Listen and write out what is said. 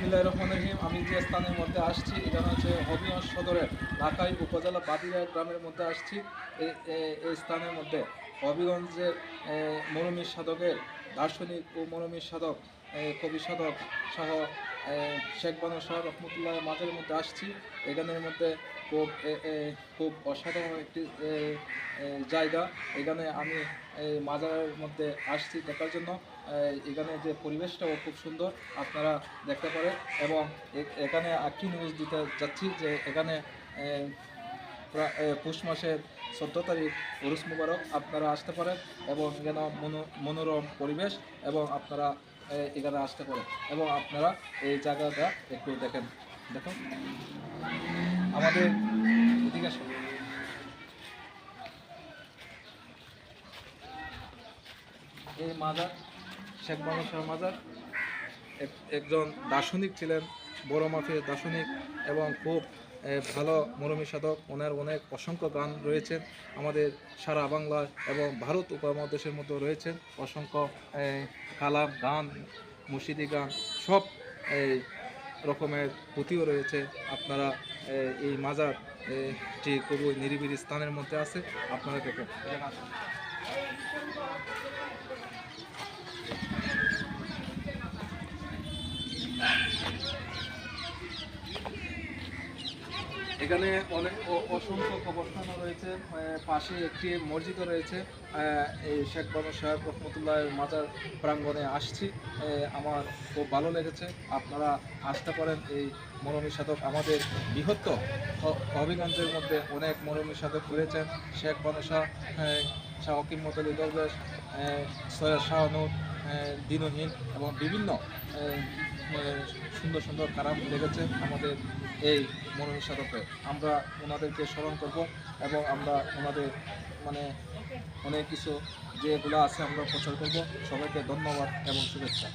বিসমিল্লাহ রহমান রহিম, আমি যে স্থানের মধ্যে আসছি, এটা হচ্ছে হবিগঞ্জ সদরের ঢাকাই উপজেলা বাদিরা গ্রামের মধ্যে আসছি। এই স্থানের মধ্যে। হবিগঞ্জের মরমী সাধকের দার্শনিক ও মরমী সাধক কবি সাধক সহ শেখ বানু শাহ রহমতুল্লাহ মাঝের মধ্যে আসছি। এখানের মধ্যে খুব খুব অসাধারণ একটি জায়গা। এখানে আমি মাজারের মধ্যে আসছি দেখার জন্য। এখানে যে পরিবেশটাও খুব সুন্দর, আপনারা দেখতে পারেন। এবং এখানে আকি নিউজ দিতে যাচ্ছি যে এখানে পৌষ মাসের চোদ্দ তারিখ উরুস মুবারক আপনারা আসতে পারেন এবং মনো- মনোরম পরিবেশ এবং আপনারা এখানে আসতে পারেন এবং আপনারা এই জায়গাটা একটু দেখেন দেখুন আমাদের। এই মাজার, শেখ শাহ মাজার, এক- একজন দার্শনিক ছিলেন, বড় মাফের দার্শনিক এবং খুব ভালো মরমী সাধক, ওনার অনেক অসংখ্য গান রয়েছেন আমাদের সারা বাংলা এবং ভারত উপমহাদেশের মধ্যে রয়েছেন অসংখ্য কালাম গান, মুর্শিদি গান, সব এই রকমের পুঁথিও রয়েছে আপনারা এই মাজার টি খুবই নিরিবিলি স্থানের মধ্যে আছে, আপনারা দেখেন এখানে আসুন। এখানে অনেক অসংখ্য কবরস্থানও রয়েছে পাশে একটি মসজিদও রয়েছে এই শেখ বানু সাহেব রহমতুল্লাহ মাজার প্রাঙ্গণে আসছি আমার খুব ভালো লেগেছে আপনারা আসতে পারেন এই মরমী সাধক আমাদের বৃহত্তর হবিগঞ্জের মধ্যে অনেক মরমী সাধক রয়েছেন শেখ শাহ আহ, শাহ হকিম মতলি দরবেশ সৈয়দ শাহনুর দিনহীন এবং বিভিন্ন সুন্দর সুন্দর কারাম লেগেছে আমাদের এই মনোনীত সাধকে আমরা ওনাদেরকে স্মরণ করব এবং আমরা ওনাদের মানে অনেক কিছু যেগুলো আছে আমরা প্রচার করব। সবাইকে ধন্যবাদ এবং শুভেচ্ছা।